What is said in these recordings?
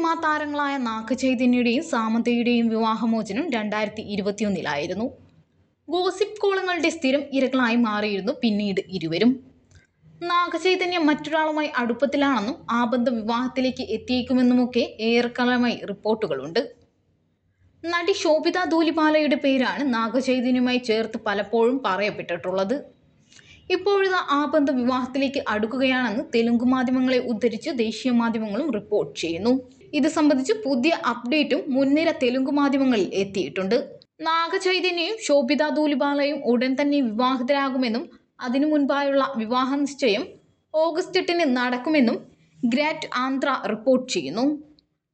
Cinema താരങ്ങളായ നാഗചൈതന്യയുടെയും സാമന്തയുടെയും വിവാഹമോചനം രണ്ടായിരത്തി ഇരുപത്തിയൊന്നിലായിരുന്നു ഗോസിപ്പ് കോളങ്ങളുടെ സ്ഥിരം ഇരകളായി മാറിയിരുന്നു പിന്നീട് ഇരുവരും. നാഗചൈതന്യം മറ്റൊരാളുമായി അടുപ്പത്തിലാണെന്നും ആ ബന്ധം വിവാഹത്തിലേക്ക് എത്തിയേക്കുമെന്നുമൊക്കെ ഏറെക്കാലമായി റിപ്പോർട്ടുകളുണ്ട്. നടി ശോഭിത ധൂലിപാലയുടെ പേരാണ് നാഗചൈതന്യവുമായി ചേർത്ത് പലപ്പോഴും പറയപ്പെട്ടിട്ടുള്ളത്. ഇപ്പോഴിതാ ആ ബന്ധം വിവാഹത്തിലേക്ക് അടുക്കുകയാണെന്ന് തെലുങ്ക് മാധ്യമങ്ങളെ ഉദ്ധരിച്ച് ദേശീയ മാധ്യമങ്ങളും റിപ്പോർട്ട് ചെയ്യുന്നു. ഇത് സംബന്ധിച്ച് പുതിയ അപ്ഡേറ്റും മുൻനിര തെലുങ്ക് മാധ്യമങ്ങളിൽ എത്തിയിട്ടുണ്ട്. നാഗചൈതന്യയും ശോഭിത ദൂലിബാലയും ഉടൻ തന്നെ വിവാഹിതരാകുമെന്നും അതിനു മുൻപായുള്ള വിവാഹ നിശ്ചയം ഓഗസ്റ്റ് എട്ടിന് നടക്കുമെന്നും ഗ്രാറ്റ് ആന്ധ്ര റിപ്പോർട്ട് ചെയ്യുന്നു.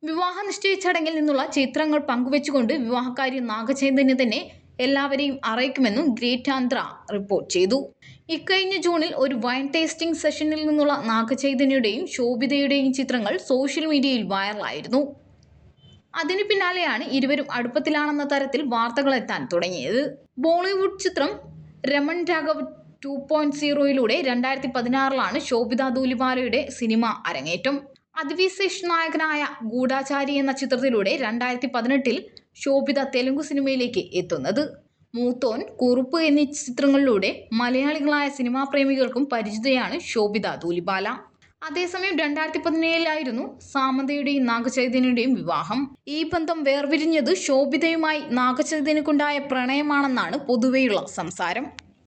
വിവാഹ നിശ്ചയ ചടങ്ങിൽ നിന്നുള്ള ചിത്രങ്ങൾ പങ്കുവെച്ചുകൊണ്ട് വിവാഹക്കാരി നാഗചൈതന്യ തന്നെ എല്ലാവരെയും അറിയിക്കുമെന്നും ഗ്രേറ്റ് ആന്ധ്ര റിപ്പോർട്ട് ചെയ്തു. ഇക്കഴിഞ്ഞ ജൂണിൽ ഒരു വൈൻ ടേസ്റ്റിംഗ് സെഷനിൽ നിന്നുള്ള നാഗചൈതന്യയുടെയും ശോഭിതയുടെയും ചിത്രങ്ങൾ സോഷ്യൽ മീഡിയയിൽ വൈറലായിരുന്നു. അതിനു പിന്നാലെയാണ് ഇരുവരും അടുപ്പത്തിലാണെന്ന തരത്തിൽ വാർത്തകൾ എത്താൻ തുടങ്ങിയത്. ബോളിവുഡ് ചിത്രം രമൺ രാഘവ് ടു പോയിന്റ് സീറോയിലൂടെ രണ്ടായിരത്തി പതിനാറിലാണ് ശോഭിത ദൂലിവാലയുടെ സിനിമ അരങ്ങേറ്റം. അതിവിശേഷ നായകനായ ഗൂഢാചാരി എന്ന ചിത്രത്തിലൂടെ രണ്ടായിരത്തി പതിനെട്ടിൽ ശോഭിത തെലുങ്ക് സിനിമയിലേക്ക് എത്തുന്നത്. മൂത്തോൻ കുറുപ്പ് എന്നീ ചിത്രങ്ങളിലൂടെ മലയാളികളായ സിനിമാ പ്രേമികൾക്കും പരിചിതയാണ് ശോഭിത ധൂലിബാല. അതേസമയം രണ്ടായിരത്തി പതിനേഴിലായിരുന്നു സാമന്തയുടെയും നാഗചൈതന്യയുടെയും വിവാഹം. ഈ ബന്ധം വേർപിരിഞ്ഞത് ശോഭിതയുമായി നാഗചൈതന്യക്കുണ്ടായ പ്രണയമാണെന്നാണ് പൊതുവെയുള്ള സംസാരം.